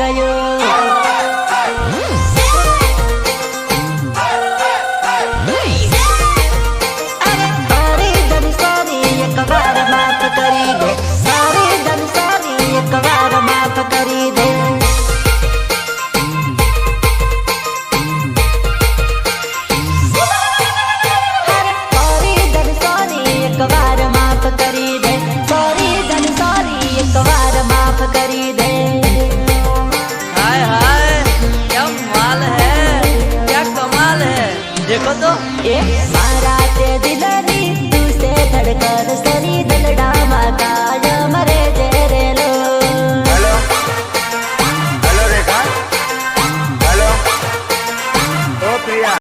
ગયો. કરી દે. સોરી ધન સોરી એક વાર માફ કરી દે. Oye, ¿cuándo? ¿Eh?